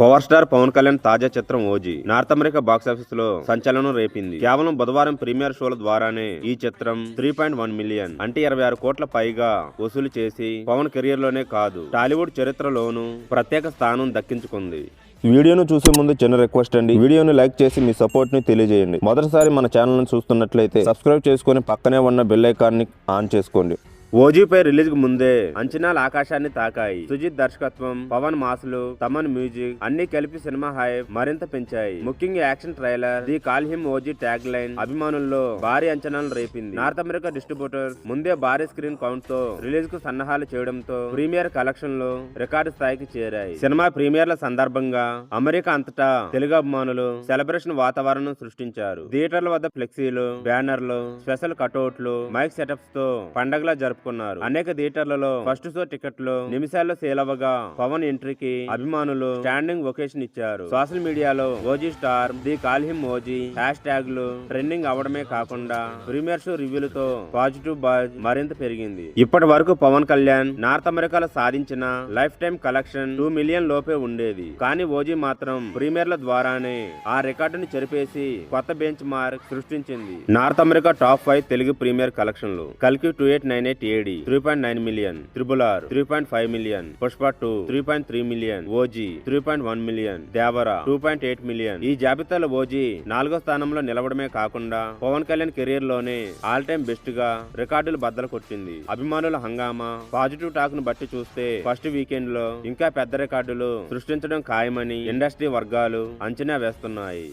Power star Pawan Kalyan తాజా చిత్రం OG. North America బాక్సాఫీస్లో సంచలనం రేపింది. కేవలం బుధవారం ప్రీమియర్ షోల ద్వారానే ఈ చిత్రం త్రీ పాయింట్ వన్ మిలియన్ అంటే ఇరవై ఆరు కోట్ల పైగా వసూలు చేసి పవన్ కెరియర్లోనే కాదు టాలీవుడ్ చరిత్రలోనూ ప్రత్యేక స్థానం దక్కించుకుంది. వీడియోను చూసే ముందు చిన్న రిక్వెస్ట్ అండి. వీడియోని లైక్ చేసి మీ సపోర్ట్ని తెలియజేయండి. మొదటిసారి మన ఛానల్ని చూస్తున్నట్లయితే సబ్స్క్రైబ్ చేసుకుని పక్కనే ఉన్న బెల్ ఆన్ చేసుకోండి. ఓజీపై రిలీజ్కు ముందే అంచనాలు ఆకాశాన్ని తాకాయి. సుజిత్ దర్శకత్వం పవన్ మాసులు తమన్ మ్యూజిక్ అన్ని కలిపి సినిమా హైప్ మరింత పెంచాయి. ముఖ్యంగా action trailer the call him OG tag line అభిమానుల్లో భారీ అంచనాలు రేపింది. నార్త్ అమెరికా డిస్ట్రిబ్యూటర్ ముందే భారీ స్క్రీన్ కౌంట్తో రిలీజ్కు సన్నాహాలు చేయడంతో ప్రీమియర్ కలెక్షన్లో రికార్డు స్థాయికి చేరాయి. సినిమా ప్రీమియర్ల సందర్భంగా అమెరికా అంతటా తెలుగు అభిమానులు సెలబ్రేషన్ వాతావరణం సృష్టించారు. థియేటర్ల వద్ద ఫ్లెక్సీలు బ్యానర్లు స్పెషల్ కటౌట్లు మైక్ సెటప్స్తో పండగలా జరుపుకున్నారు అనేక థియేటర్లలో ఫస్ట్ షో టికెట్లు నిమిషాల్లో సేల్ అవ్వగా పవన్ ఎంట్రీకి అభిమానులు స్టాండింగ్ ఒకేషన్ ఇచ్చారు. సోషల్ మీడియాలో OG star the call him OG hash ట్యాగ్లు ట్రెండింగ్ అవడమే కాకుండా ప్రీమియర్ షో రివ్యూలతో పాజిటివ్ బాజ్ మరింత పెరిగింది. ఇప్పటి వరకు పవన్ కళ్యాణ్ నార్త్ అమెరికాలో సాధించిన life time collection two million లోపే ఉండేది. కానీ ఓజీ మాత్రం ప్రీమియర్ల ద్వారానే ఆ రికార్డుని చెరిపేసి కొత్త బెంచ్ మార్క్ సృష్టించింది. North America top five Telugu premiere కలెక్షన్లు. కల్కి two eight nine eight AD three point nine million triple R three point five million Pushpa two three point three million OG three point one million Devara two point eight million ఈ జాబితాలో OG నాలుగో స్థానంలో నిలవడమే కాకుండా పవన్ కళ్యాణ్ కెరీర్లోనే all time బెస్ట్గా రికార్డులు బద్దలు కొట్టింది. అభిమానుల హంగామా పాజిటివ్ టాక్ను బట్టి చూస్తే ఫస్ట్ వీకెండ్లో ఇంకా పెద్ద రికార్డులు సృష్టించడం ఖాయమని ఇండస్ట్రీ వర్గాలు అంచనా వేస్తున్నాయి.